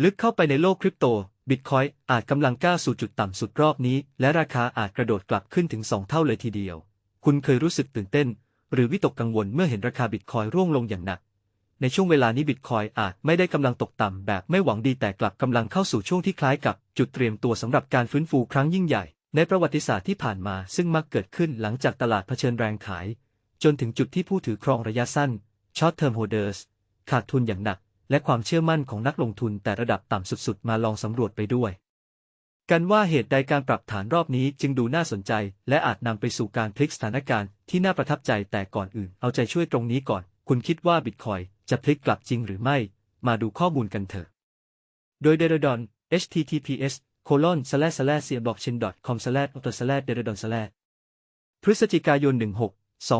ลึกเข้าไปในโลกคริปโต บิตคอยอาจกำลังก้าวสู่จุดต่ำสุดรอบนี้ และราคาอาจกระโดดกลับขึ้นถึง 2 เท่าเลยทีเดียว คุณเคยรู้สึกตื่นเต้น หรือวิตกกังวลเมื่อเห็นราคาบิตคอยร่วงลงอย่างหนัก ในช่วงเวลานี้บิตคอยอาจไม่ได้กำลังตกต่ำแบบไม่หวังดีแต่กลับกำลังเข้าสู่ช่วงที่คล้ายกับจุดเตรียมตัวสำหรับการฟื้นฟูครั้งยิ่งใหญ่ ในประวัติศาสตร์ที่ผ่านมาซึ่งมักเกิดขึ้นหลังจากตลาดเผชิญแรงขาย จนถึงจุดที่ผู้ถือครองระยะสั้น short term holders ขาดทุนอย่างหนัก และความเชื่อมั่นของนักลงทุนแต่ระดับต่ำสุดๆ มาลองสำรวจไปด้วย กันว่าเหตุใดการปรับฐานรอบนี้จึงดูน่าสนใจ และอาจนำไปสู่การพลิกสถานการณ์ที่น่าประทับใจแต่ก่อนอื่น เอาใจช่วยตรงนี้ก่อน คุณคิดว่าบิตคอยจะพลิกกลับจริงหรือไม่ มาดูข้อมูลกันเถอะ โดย d e r a d o n https colon slash slash blockchain com slash auto slash d e r a d o n slash พฤศจิกายน 16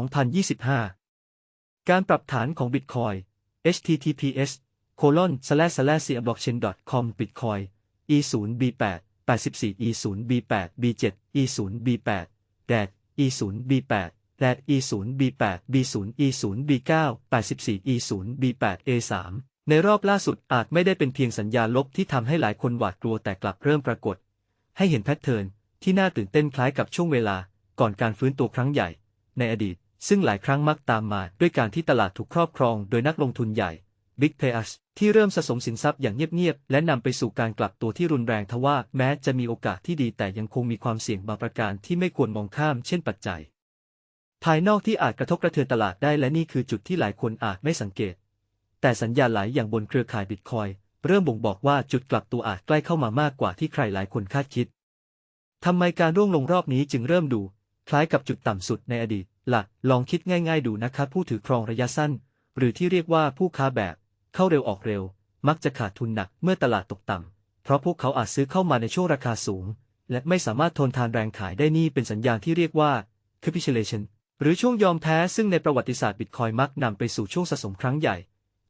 2025 การปรับฐานของบิตคอย https colon slash slash blockchain com bitcoin e 0 b 8 84 e 0 b 8 b 7 e 0 b 8 dat e 0 b 8 dat e 0 b 8 b 0 e 0 b 9 84 e 0 b 8 a 3ในรอบล่าสุดอาจไม่ได้เป็นเพียงสัญญาณลบที่ทำให้หลายคนหวาดกลัวแต่กลับเริ่มปรากฏ ให้เห็นแพทเทิร์นที่น่าตื่นเต้นคล้ายกับช่วงเวลา ก่อนการฟื้นตัวครั้งใหญ่ ในอดีต ซึ่งหลายครั้งมักตามมาด้วยการที่ตลาดถูกครอบครองโดยนักลงทุนใหญ่ Big Players ที่เริ่มสะสมสินทรัพย์อย่างเงียบๆ และนำไปสู่การกลับตัวที่รุนแรงทว่าแม้จะมีโอกาสที่ดีแต่ยังคงมีความเสี่ยงบางประการที่ไม่ควรมองข้ามเช่นปัจจัย ภายนอกที่อาจกระทบกระเทือนตลาดได้และนี่คือจุดที่หลายคนอาจไม่สังเกต แต่สัญญาณหลายอย่างบนเครือข่ายบิตคอยเริ่มบ่งบอกว่าจุดกลับตัวอาจใกล้เข้ามามากกว่าที่ใครหลายคนคาดคิดทำไมการร่วงลงรอบนี้จึงเริ่มดู คล้ายกับจุดต่ำสุดในอดีตหลักลองคิดง่าย ๆ ดูนะครับผู้ถือครองระยะสั้น หรือที่เรียกว่าผู้ค้าแบบ เข้าเร็วออกเร็ว มักจะขาดทุนหนักเมื่อตลาดตกต่ำ เพราะพวกเขาอาจซื้อเข้ามาในช่วงราคาสูง และไม่สามารถทนทานแรงขายได้นี่เป็นสัญญาณที่เรียกว่า capitulation หรือช่วงยอมแพ้ซึ่งในประวัติศาสตร์บิตคอยมักนำไปสู่ช่วงสะสมครั้งใหญ่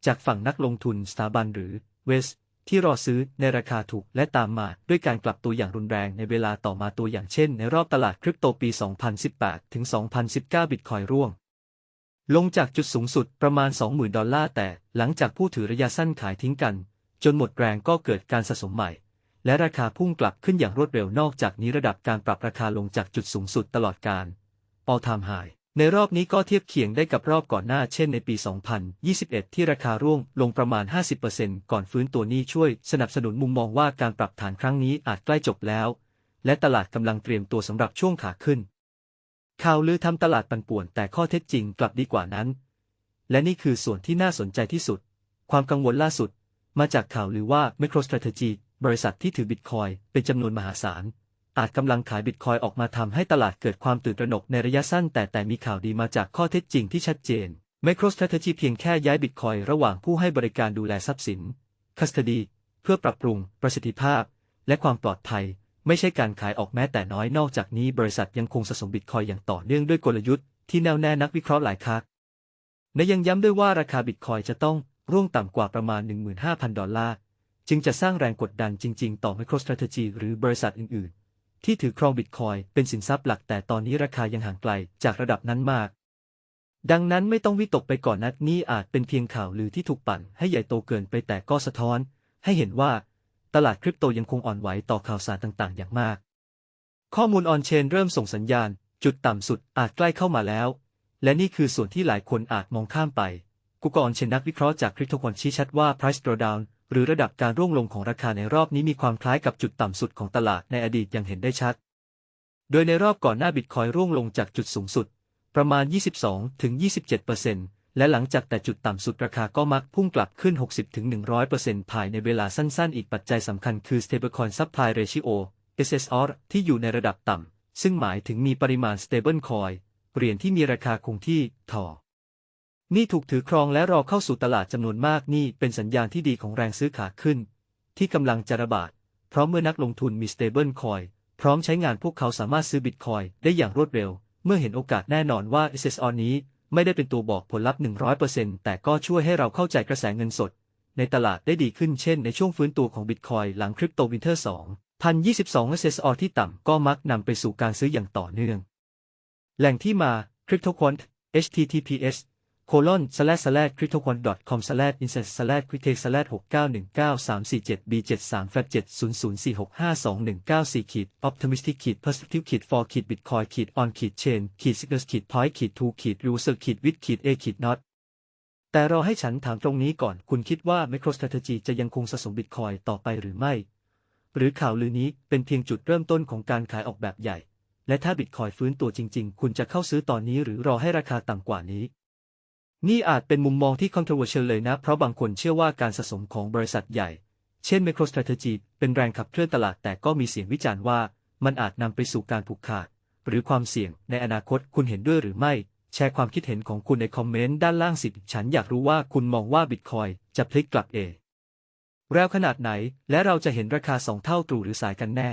จากฝั่งนักลงทุนสถาบันหรือเวสที่รอซื้อในราคาถูกและตามมาด้วยการกลับตัวอย่างรุนแรงในเวลาต่อมาตัวอย่างเช่น ในรอบตลาดคริปโตปี 2018 ถึง 2019 บิตคอยร่วง ลงจากจุดสูงสุดประมาณ 20,000 ดอลลาร์แต่หลังจากผู้ถือระยะสั้นขายทิ้งกัน จนหมดแรงก็เกิดการสะสมใหม่ และราคาพุ่งกลับขึ้นอย่างรวดเร็วนอกจากนี้ระดับการปรับราคาลงจากจุดสูงสุดตลอดการ all time high ในรอบนี้ก็เทียบเคียงได้กับรอบก่อนหน้าเช่นในปี 2021 ที่ราคาร่วงลงประมาณ 50%ก่อนฟื้นตัวนี้ช่วยสนับสนุนมุมมองว่าการปรับฐานครั้งนี้อาจใกล้จบแล้ว และตลาดกำลังเตรียมตัวสำหรับช่วงขาขึ้น ข่าวลือทำตลาดปั่นป่วนแต่ข้อเท็จจริงกลับดีกว่านั้น และนี่คือส่วนที่น่าสนใจที่สุด ความกังวลล่าสุด มาจากข่าวลือว่า MicroStrategy บริษัทที่ถือบิตคอยเป็นจำนวนมหาศาล อาจกำลังขายบิตคอยออกมาทำให้ตลาดเกิดความตื่นตระหนกในระยะสั้น แต่แต่มีข่าวดีมาจากข้อเท็จจริงที่ชัดเจน MicroStrategy เพียงแค่ย้ายบิตคอยระหว่างผู้ให้บริการดูแลทรัพย์สิน Custody เพื่อปรับปรุงประสิทธิภาพ และความปลอดภัย ไม่ใช่การขายออกแม้แต่น้อยนอกจากนี้บริษัทยังคงสะสมบิตคอยอย่างต่อเนื่องด้วยกลยุทธ์ที่แน่วแน่นักวิเคราะห์หลายคักและยังย้ำด้วยว่าราคาบิตคอยจะต้องร่วงต่ำกว่าประมาณ 15,000 ดอลลาร์ จึงจะสร้างแรงกดดันจริง ๆ ต่อ MicroStrategy หรือบริษัทอื่น ๆ ที่ถือครองบิตคอยเป็นสินทรัพย์หลักแต่ตอนนี้ราคายังห่างไกลจากระดับนั้นมาก ดังนั้นไม่ต้องวิตกไปก่อนนัดนี้อาจเป็นเพียงข่าวลือที่ถูกปั่นให้ใหญ่โตเกินไปแต่ก็สะท้อน ให้เห็นว่า ตลาดคริปโตยังคงอ่อนไหวต่อข่าวสารต่างๆ อย่างมาก ข้อมูลออนเชนเริ่มส่งสัญญาณ จุดต่ำสุดอาจใกล้เข้ามาแล้ว และนี่คือส่วนที่หลายคนอาจมองข้ามไปกูกออนเชนนักวิเคราะห์จากคริปโตคอนชี้ชัดว่า price drawdown หรือระดับการร่วงลงของราคาในรอบนี้มีความคล้ายกับจุดต่ำสุดของตลาดในอดีตอย่างเห็นได้ชัด โดยในรอบก่อนหน้าบิตคอยร่วงลงจากจุดสูงสุด ประมาณ 22-27% และหลังจากแต่จุดต่ำสุดราคาก็มักพุ่งกลับขึ้น 60-100%ภายในเวลาสั้นๆ อีกปัจจัยสำคัญคือ stablecoin supply ratio SSR ที่อยู่ในระดับต่ำ ซึ่งหมายถึงมีปริมาณ stablecoin เหรียญที่มีราคาคงที่ถอนี่ถูกถือครองและรอเข้าสู่ตลาดจำนวนมากนี่เป็นสัญญาณที่ดีของแรงซื้อขาขึ้น ที่กำลังจะระบาด เพราะเมื่อนักลงทุนมี stable coin พร้อมใช้งานพวกเขาสามารถซื้อบิตคอยได้อย่างรวดเร็ว เมื่อเห็นโอกาสแน่นอนว่า SSR นี้ ไม่ได้เป็นตัวบอกผลลัพธ์ 100%แต่ก็ช่วยให้เราเข้าใจกระแสเงินสด ในตลาดได้ดีขึ้นเช่นในช่วงฟื้นตัวของบิตคอยหลังคริปโตวินเทอร์2 022 SSR ที่ต่ำก็มักนำไปสู่การซื้ออย่างต่อเนื่อง แหล่งที่มา CryptoQuant https colon slash slash cryptocon com slash insert slash cryptech slash 6 9 1 9 3 4 7 b 7 3 f 7 0 0 4 6 5 2 1 9 4ขีด optimistic ขีด perspective ขีด for ขีด bitcoin ขีด on ขีด chain ขีด signals ขีด point ขีด to ขีด user ขีด with ขีด a ขีด not แต่รอให้ฉันถามตรงนี้ก่อน คุณคิดว่า MicroStrategy จะยังคงสะสมบิตคอยต่อไปหรือไม่ หรือข่าวลือนี้เป็นเพียงจุดเริ่มต้นของการขายออกแบบใหญ่ และถ้าบิตคอยฟื้นตัวจริง ๆ คุณจะเข้าซื้อตอนนี้หรือรอให้ราคาต่ำกว่านี้ นี่อาจเป็นมุมมองที่ controversial เลยนะ เพราะบางคนเชื่อว่าการสะสมของบริษัทใหญ่ เช่น MicroStrategy เป็นแรงขับเคลื่อนตลาด แต่ก็มีเสียงวิจารณ์ว่า มันอาจนำไปสู่การผูกขาด หรือความเสี่ยงในอนาคตคุณเห็นด้วยหรือไม่ แชร์ความคิดเห็นของคุณในคอมเมนต์ด้านล่างสิฉันอยากรู้ว่าคุณมองว่าบิตคอยจะพลิกกลับเอแล้วขนาดไหน และเราจะเห็นราคาสองเท่าตรูหรือสายกันแน่